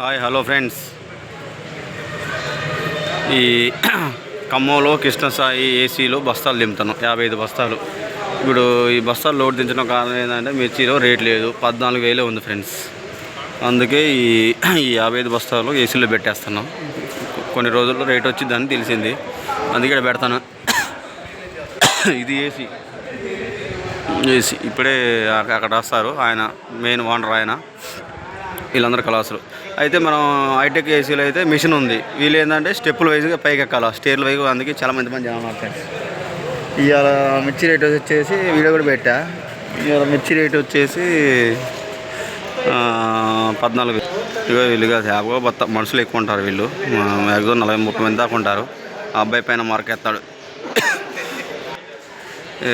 Hi hello friends. ఈ ఖమ్మంలో కృష్ణసాయి ఏసీలో బస్తాలు దింపుతాను యాభై ఐదు బస్తాలు. ఇప్పుడు ఈ బస్తాలు లోడ్ దించడం కారణం ఏంటంటే మిర్చిలో రేట్ లేదు. పద్నాలుగు వేలే ఉంది ఫ్రెండ్స్. అందుకే ఈ ఈ యాభై ఐదు బస్తాలు ఏసీలో పెట్టేస్తున్నాం. కొన్ని రోజుల్లో రేట్ వచ్చిందని తెలిసింది. అందుకే పెడతాను. ఇది ఏసీ. ఏసీ. ఇప్పుడే అక్కడ వస్తారు ఆయన మెయిన్ ఓనర్ ఆయన. వీళ్ళందరూ కలాసులు అయితే మనం హైటెక్ ఏసీలో అయితే మిషన్ ఉంది. వీళ్ళు ఏంటంటే స్టెప్పులు వైజ్గా పైకి ఎక్కాలి. స్టేర్లు వైపు అందుకే చాలా మంది మంది జనం ఉన్నారు ఇవాళ మిర్చి రేట్ వచ్చేసి వీడియో కూడా పెట్టా. ఇవాళ మిర్చి రేట్ వచ్చేసి పద్నాలుగు. ఇగో వీళ్ళు కాదు యాభై బత్త మనుషులు ఎక్కువ ఉంటారు వీళ్ళు. మ్యాక్సిమం నలభై ముప్పై మంది దాకా ఉంటారు. ఆ అబ్బాయి పైన మార్క్ ఎత్తాడు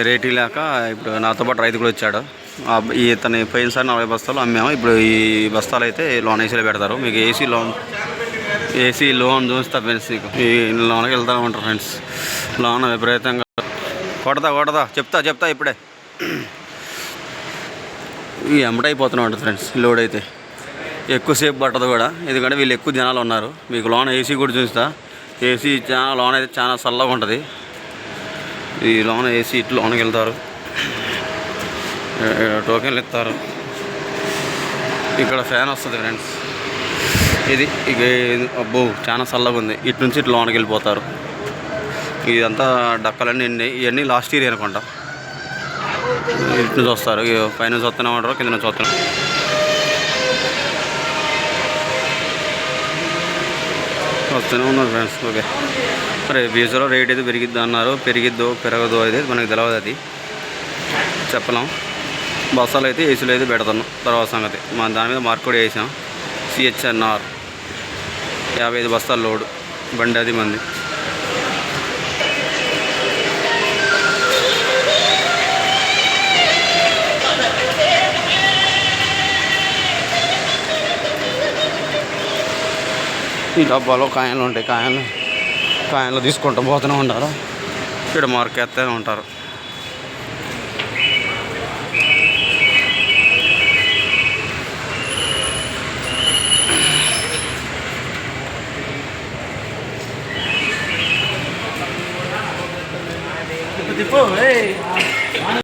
రేట్ లేక ఇప్పుడు నాతో పాటు రైతు కూడా వచ్చాడు. ఆ అబ్బ- ఈ ఇతని పోయినసారి నలభై బస్తాలు అమ్మాము. ఇప్పుడు ఈ బస్తాలు అయితే లోన్ ఏసీలో పెడతారు. మీకు ఏసీ లోన్ ఏసీ లోన్ చూస్తా ఫ్రెండ్స్ మీకు. ఈ లోన్కి వెళ్తా ఉంటారు ఫ్రెండ్స్. లోన్ విపరీతంగా కొడదా కొడదా చెప్తా చెప్తా ఇప్పుడే. ఈ ఎమ్మటైపోతూనే ఉంటుంది ఫ్రెండ్స్ లోడ్ అయితే. ఎక్కువసేపు పట్టదు కూడా. ఎందుకంటే వీళ్ళు ఎక్కువ జనాలు ఉన్నారు. మీకు లోన్ ఏసీ కూడా చూస్తా ఏసీ చాలా లోన్ అయితే చాలా చల్లగా ఉంటుంది. ఈ లోన ఏసీ ఇటు లోనకి వెళ్తారు టోకెన్లు ఇస్తారు ఇక్కడ ఫ్యాన్ వస్తుంది ఫ్రెండ్స్. ఇది ఇక అబ్బో చాలా చల్లగా ఉంది ఇటు నుంచి ఇటు లోనకి వెళ్ళిపోతారు ఇదంతా డక్కలన్నీ నిండి ఇవన్నీ లాస్ట్ ఇయర్ అనుకుంటా. ఇటు నుంచి వస్తారు. పైన నుంచి వస్తూనే ఉంటారు కింద నుంచి వస్తున్నారు వస్తూనే ఉన్నారు ఫ్రెండ్స్ ఓకే మరి బీజలో రేట్ అయితే పెరిగిద్దో అన్నారు. పెరిగిద్దో పెరగదో అయితే మనకు తెలియదు అది. చెప్పలేం. బస్సాలు అయితే ఏసీలు అయితే పెడుతున్నాం. తర్వాత సంగతి. మన దాని మీద మార్క్ కూడా వేసాం. సిహెచ్ఎన్ఆర్ యాభై ఐదు బస్తాలు లోడు. బండి అది మంది. ఈ డబ్బాలో కాయలు ఉంటాయి కాయలు కాయలు తీసుకుంటూ పోతూనే ఉంటారు. ఇక్కడ మార్క్ వేస్తూనే ఉంటారు